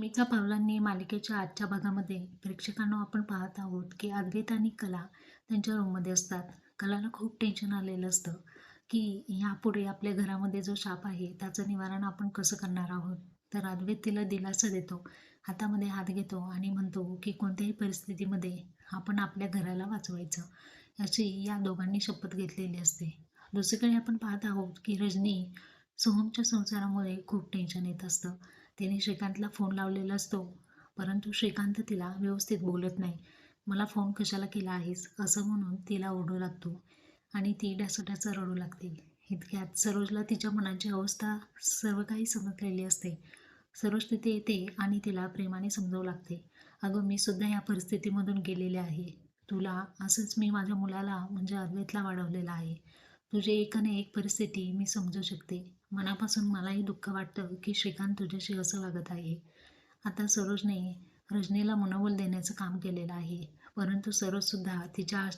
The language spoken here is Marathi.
मीका पावलांनी मालिकेच्या आजच्या भागामध्ये प्रेक्षकांना आपण पाहत आहोत की अद्वैत आणि कला त्यांच्या रूममध्ये असतात. कलाला खूप टेन्शन आलेलं असतं की यापुढे आपल्या घरामध्ये जो शाप आहे त्याचं निवारण आपण कसं करणार आहोत? तर अद्वैत तिला दिलासा देतो हातामध्ये हात घेतो आणि म्हणतो की कोणत्याही परिस्थितीमध्ये आपण आपल्या घराला वाचवायचं. याची या दोघांनी शपथ घेतलेली असते. दुसरीकडे आपण पाहत आहोत की रजनी सोहमच्या संसारामुळे खूप टेन्शन येत असतं. तिने श्रीकांतला फोन लावलेला असतो. परंतु श्रीकांत तिला व्यवस्थित बोलत नाही. मला फोन कशाला केला आहेस? असं म्हणून तिला ओढू लागतो. आणि ती डासोड्याचं रडू लागते. इतक्यात सरोजला तिच्या मनाची अवस्था सर्व काही समजलेली असते. सरोज तिथे येते आणि तिला प्रेमाने समजावू लागते. अगं मी सुद्धा या परिस्थितीमधून गेलेले आहे. तुला असंच मी माझ्या मुलाला म्हणजे अद्वैतला वाढवलेला आहे. तुझी एकाने एक परिस्थिती मी समजू शकते. मनापासून मलाही दुःख वाटतं की श्रीकांत तुझ्याशी असं वागत आहे. आता सरोजने रजनीला मनोबल देण्याचं काम केलेलं आहे. परंतु सरोजसुद्धा तिच्या